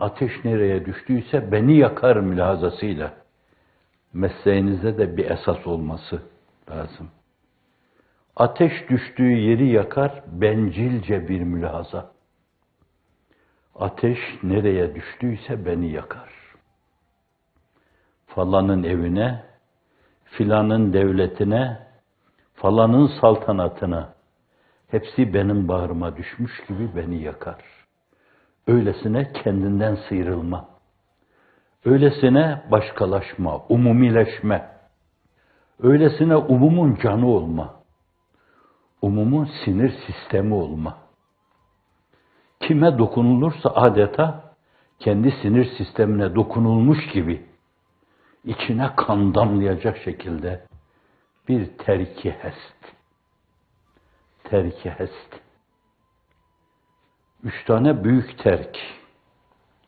Ateş nereye düştüyse beni yakar mülazasıyla mesleğinizde de bir esas olması lazım. Ateş düştüğü yeri yakar bencilce bir mülahaza. Ateş nereye düştüyse beni yakar. Falanın evine, filanın devletine, falanın saltanatına hepsi benim bağrıma düşmüş gibi beni yakar. Öylesine kendinden sıyrılma. Öylesine başkalaşma, umumileşme. Öylesine umumun canı olma. Umumun sinir sistemi olma. Kime dokunulursa adeta kendi sinir sistemine dokunulmuş gibi içine kan damlayacak şekilde bir terki hest. Terki hest. Üç tane büyük terk.